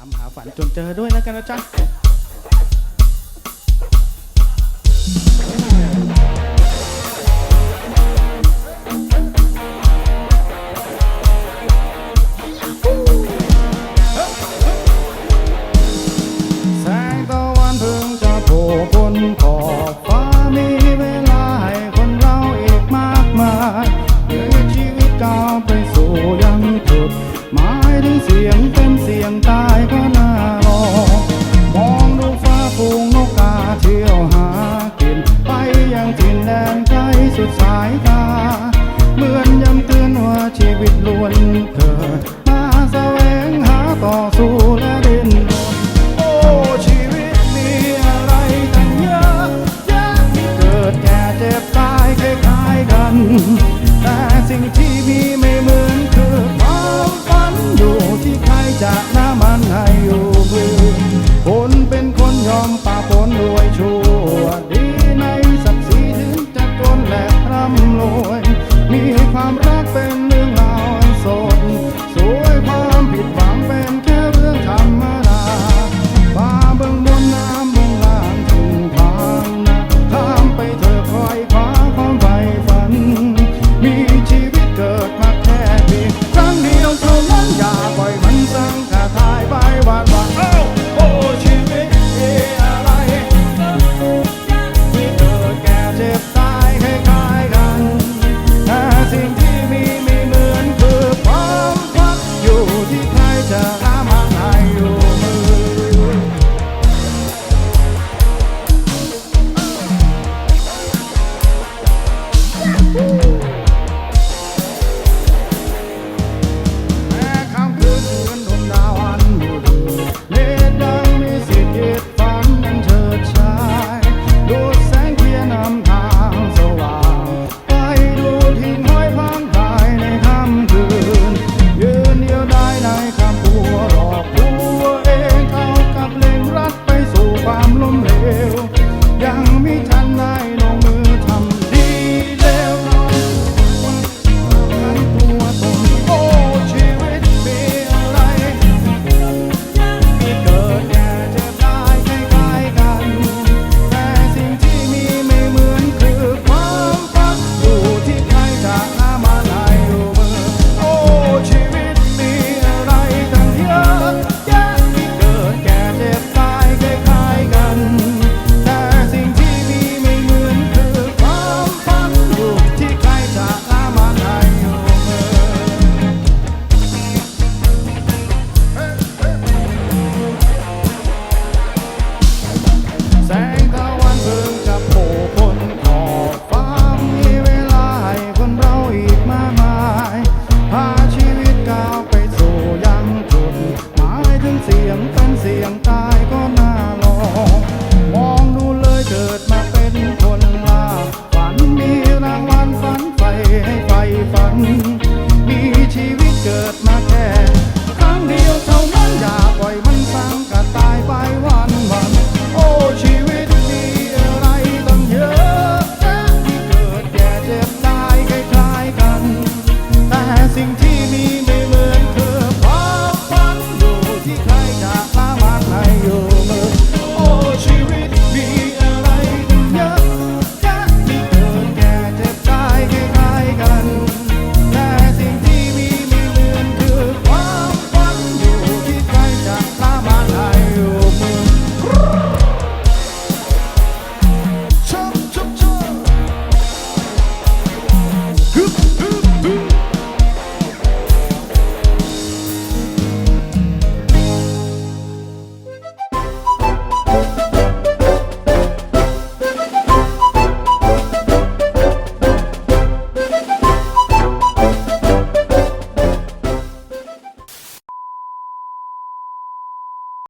ามหาฝันจนเจอด้วยแล้วกันนะจ๊ะแสงตะวันเพิ่งจะโผล่บนขอบฟ้ามีเวลาให้คนเราอีกมากมายชีวิตก้าวไปสู่ยังจุดหมายถึงเสียง แต่สิ่งที่มีไม่เหมือนคือความฝันอยู่ที่ใครจะน้ามันให้อยู่พื้คนเป็นคนยอมป่าปนรวยชั่วดีในศักดิ์ศรีถึงจะจนและร่ำรวย มีความรักเป็น สียงเป็นเสียงตายก็น่าลองมองดูเลยเกิดมาเป็นคนลาฝันมีรางวัลฝันไฟให้ไฟฝัน มีชีวิตเกิดมาแค่ครั้งเดียวเท่านั้นอย่าปล่อยมันสร้างกันตายไปวันวันโอ้ชีวิตมีอะไรตั้งเยอะที่เกิดแก่เจ็บตายคล้ายกัน แต่สิ่งที่มี